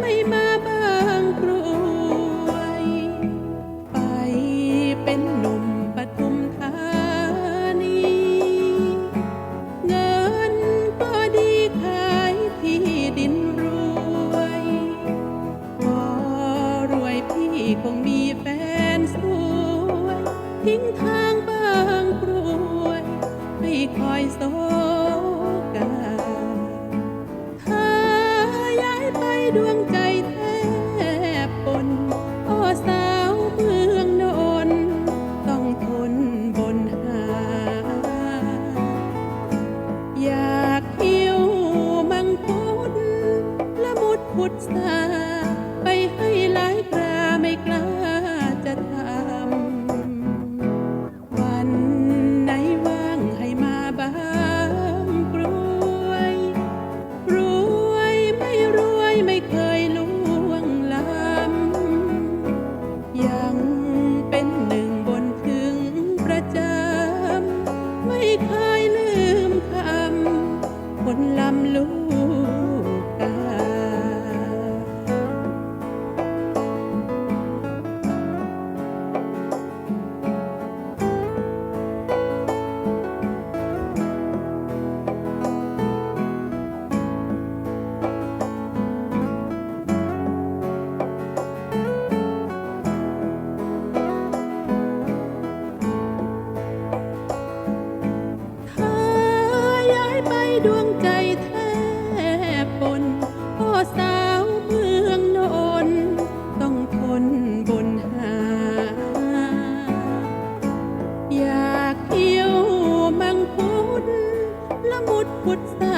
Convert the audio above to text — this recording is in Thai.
ไม่มาบางกรวย ไปเป็นนมปทุมธานี เงินก็ดีขายที่ดินรวย พอรวยพี่คงมีแฟนสวย ทิ้งเธอ lúa ละมุดปุดสา